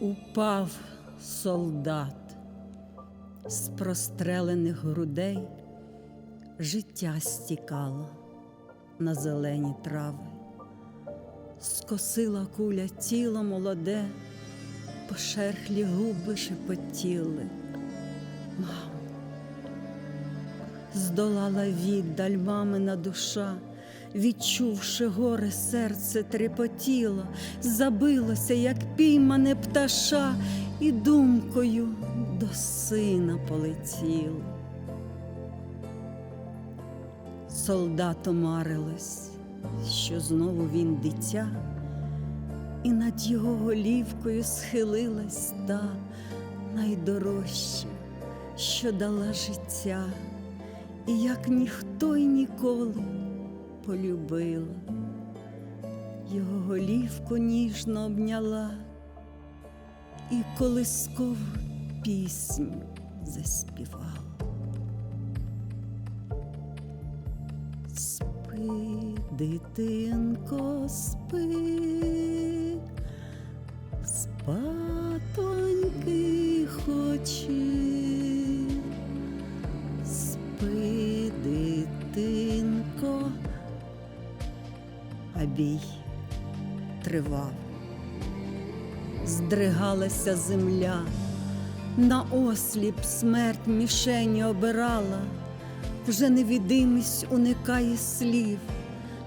Упав солдат з прострелених грудей, життя стікало на зелені трави, скосила куля тіло молоде, пошерхлі губи шепотіли. Мам, здолала віддаль мамина душа, відчувши горе, серце трепотіло, забилося, як піймане пташа, і думкою до сина полетіло. Солдату марилось, що знову він дитя, і над його голівкою схилилась та найдорожча, що дала життя, і як ніхто й ніколи полюбила, його голівку ніжно обняла і колискову пісню заспівала. Спи, дитинко, спи, спатоньки хочи, а бій тривав, здригалася земля, на осліп смерть мішені обирала. Вже невідимість уникає слів,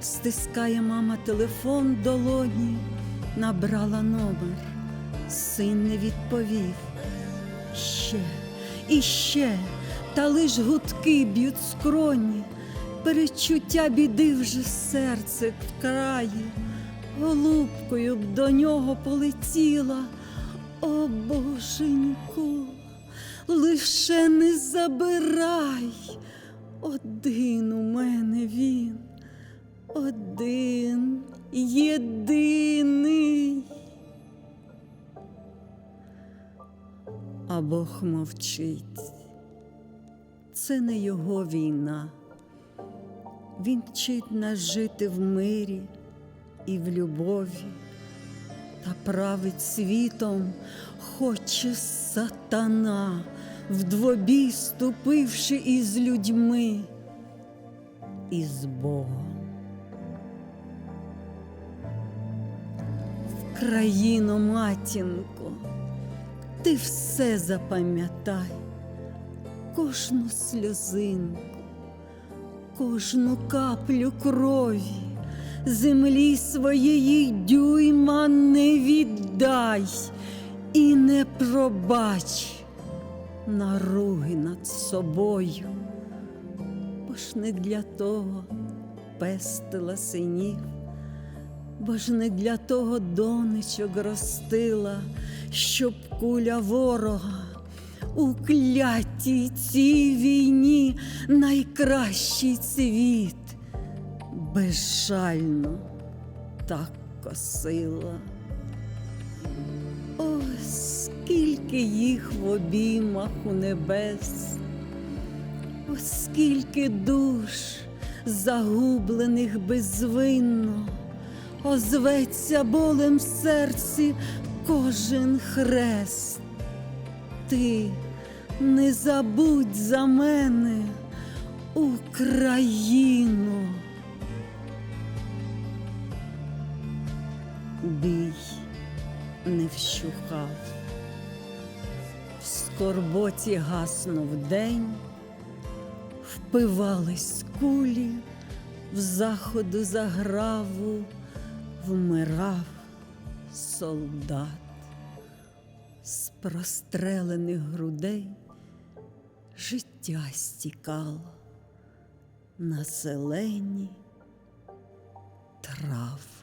стискає мама телефон долоні, набрала номер, син не відповів. Ще і ще, та лиш гудки б'ють скроні, перечуття біди вже серце вкрає, голубкою б до нього полетіла, о боженьку, лише не забирай. Один у мене він, один єдиний. А Бог мовчить. Це не його війна. Він вчить нас жити в мирі і в любові, та править світом хоче сатана в двобій ступивши із людьми і з Богом. Країно матінко, ти все запам'ятай, кожну сльозинку, кожну каплю крові, землі своєї дюйма не віддай і не пробач наруги над собою, бо ж не для того пестила синів, бо ж не для того донечок ростила, щоб куля ворога у клятій цій війні найкращий цвіт безжально так косила. Ось скільки їх в обіймах у небес, ось скільки душ загублених безвинно, озветься болем в серці кожен хрест. Ти не забудь за мене, Україну. Бій не вщухав, в скорботі гаснув день, впивались кулі, в заходу заграву вмирав солдат з прострелених грудей життя стікало на зелені трави.